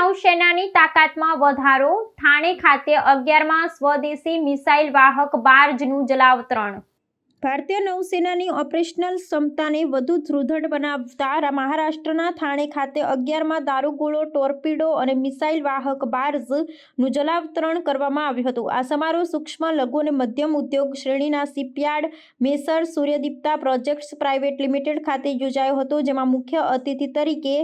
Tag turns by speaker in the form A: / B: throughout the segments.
A: નૌસેનાની તાકાતમાં વધારો. થાણે ખાતે અગિયારમાં સ્વદેશી મિસાઇલ વાહક બાર્જનું જલાવતરણ. ભારતીય નૌસેનાની ઓપરેશનલ ક્ષમતાને વધુ દૃઢ બનાવતા મહારાષ્ટ્રના થાણે ખાતે અગિયારમાં દારૂગોળો, ટોર્પીડો અને મિસાઇલ વાહક બાર્ઝનું જલાવતરણ કરવામાં આવ્યું હતું. આ સમારોહ સૂક્ષ્મ લઘુ અને મધ્યમ ઉદ્યોગ શ્રેણીના shipyard Messrs Suryadipta projects private limited ખાતે યોજાયો હતો, જેમાં મુખ્ય અતિથિ તરીકે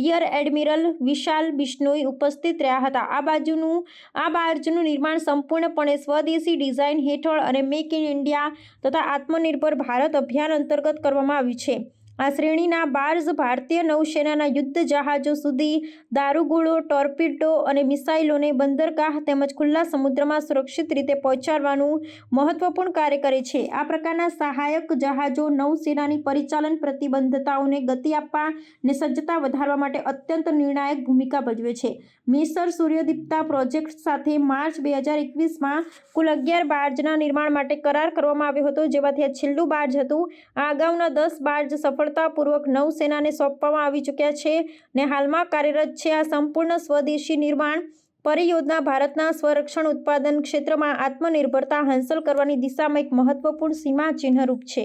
A: રિયર એડમિરલ વિશાલ બિશ્નોઈ ઉપસ્થિત રહ્યા હતા. આ બાજુનું, આ બાર્જનું નિર્માણ સંપૂર્ણપણે સ્વદેશી ડિઝાઇન હેઠળ અને મેક ઇન ઇન્ડિયા તથા આત્મનિર્ભર ભારત અભિયાન અંતર્ગત કરવામાં આવ્યું છે. આ શ્રેણીના બાર્ઝ ભારતીય નૌસેનાના યુદ્ધ જહાજો સુધી દારૂગોળો, ટોર્પિડો અને મિસાઇલોને બંદરગાહ તેમજ ખુલ્લા સમુદ્રમાં સુરક્ષિત રીતે પહોંચાડવાનું મહત્વપૂર્ણ કાર્ય કરે છે. આ પ્રકારના સહાયક જહાજો નૌસેનાની પરિચાલન પ્રતિબદ્ધતાઓને ગતિ આપવા અને સજ્જતા વધારવા માટે અત્યંત નિર્ણાયક ભૂમિકા ભજવે છે. મિસર સૂર્યદીપ્તા પ્રોજેક્ટ સાથે માર્ચ બે હજાર એકવીસમાં કુલ અગિયાર બાર્જના નિર્માણ માટે કરાર કરવામાં આવ્યો હતો, જેમાંથી આ છેલ્લું બાર્જ હતું. આ અગાઉના દસ બાર્જ સફળતાપૂર્વક નૌસેનાને સોંપવામાં આવી ચૂક્યા છે ને હાલમાં કાર્યરત છે આ સંપૂર્ણ સ્વદેશી નિર્માણ પરિયોજના ભારતના સ્વરક્ષણ ઉત્પાદન ક્ષેત્રમાં આત્મનિર્ભરતા હાંસલ કરવાની દિશામાં એક મહત્વપૂર્ણ સીમા ચિહ્નરૂપ છે.